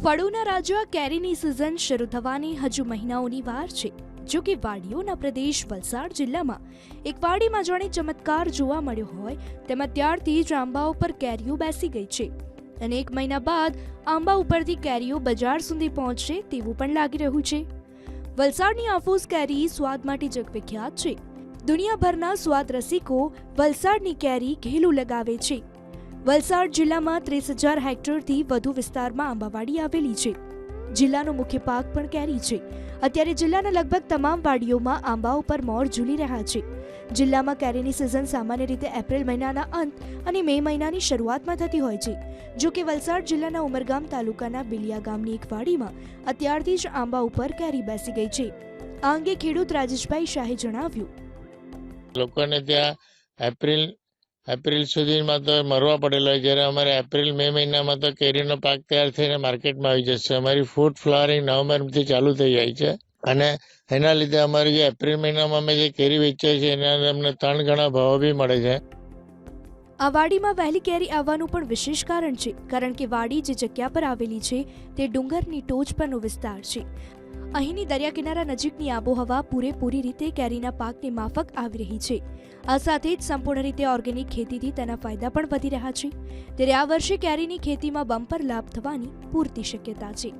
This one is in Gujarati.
ફળોના રાજા કેરીની સિઝન શરૂ થવાની હજુ મહિનાઓની વાર છે. જો કે વાડીઓના પ્રદેશ વલસાડ જિલ્લામાં એક વાડીમાં જાણે ચમત્કાર જોવા મળ્યો હોય, તેમાં ત્યારથી જ આંબા ઉપર કેરીઓ બેસી ગઈ છે. અને એક મહિના બાદ આંબા ઉપરથી કેરીઓ બજાર સુધી પહોંચશે તેવું પણ લાગી રહ્યું છે. વલસાડની આફૂસ કેરી સ્વાદ માટે જગવિખ્યાત છે. દુનિયાભરના સ્વાદ રસિકો વલસાડની કેરી ઘેલું લગાવે છે. વલસાડ જિલ્લામાં ત્રીસ હજાર હેક્ટરથી વધુ વિસ્તારમાં આંબાવાડી આવેલી છે. જિલ્લાનો મુખ્ય પાક પણ કેરી છે. અત્યારે જિલ્લાના લગભગ તમામ વાડીઓમાં આંબા ઉપર મોર ઝૂલી રહ્યા છે. જિલ્લામાં કેરીની સિઝન સામાન્ય રીતે એપ્રિલ મહિનાના અંત અને મે મહિનાની શરૂઆતમાં થતી હોય છે. જો કે વલસાડ જિલ્લાના ઉમરગામ તાલુકાના બિલિયા ગામની એક વાડીમાં અત્યારથી જ આંબા ઉપર કેરી બેસી ગઈ છે. આ અંગે ખેડૂત રાજેશભાઈ શાહે જણાવ્યું. લોકોને ત્યાં એપ્રિલ એપ્રિલ સુધીમાં તો મરવા પડેલા જ્યારે અમારે એપ્રિલ, મે મહિનામાં તો કેરીનો પાક તૈયાર થઈને માર્કેટમાં આવી જશે. અમારી ફૂડ ફ્લાવરિંગ નવેમ્બરથી ચાલુ થઈ જાય છે. અને એના લીધે અમારી જે એપ્રિલ મહિનામાં અમે જે કેરી વેચીએ છીએ, એના અમને ત્રણ ગણા ભાવ બી મળે છે. આ વાડીમાં વહેલી કેરી આવવાનું પણ વિશેષ કારણ છે. કારણ કે વાડી જે જગ્યા પર આવેલી છે, તે ડુંગરની ટોચ પરનો વિસ્તાર છે. અહીંની દરિયા કિનારા નજીકની આબોહવા પૂરેપૂરી રીતે કેરીના પાકને માફક આવી રહી છે. આ સાથે જ સંપૂર્ણ રીતે ઓર્ગેનિક ખેતીથી તેના ફાયદા પણ વધી રહ્યા છે. ત્યારે આ વર્ષે કેરીની ખેતીમાં બમ્પર લાભ થવાની પૂરતી શક્યતા છે.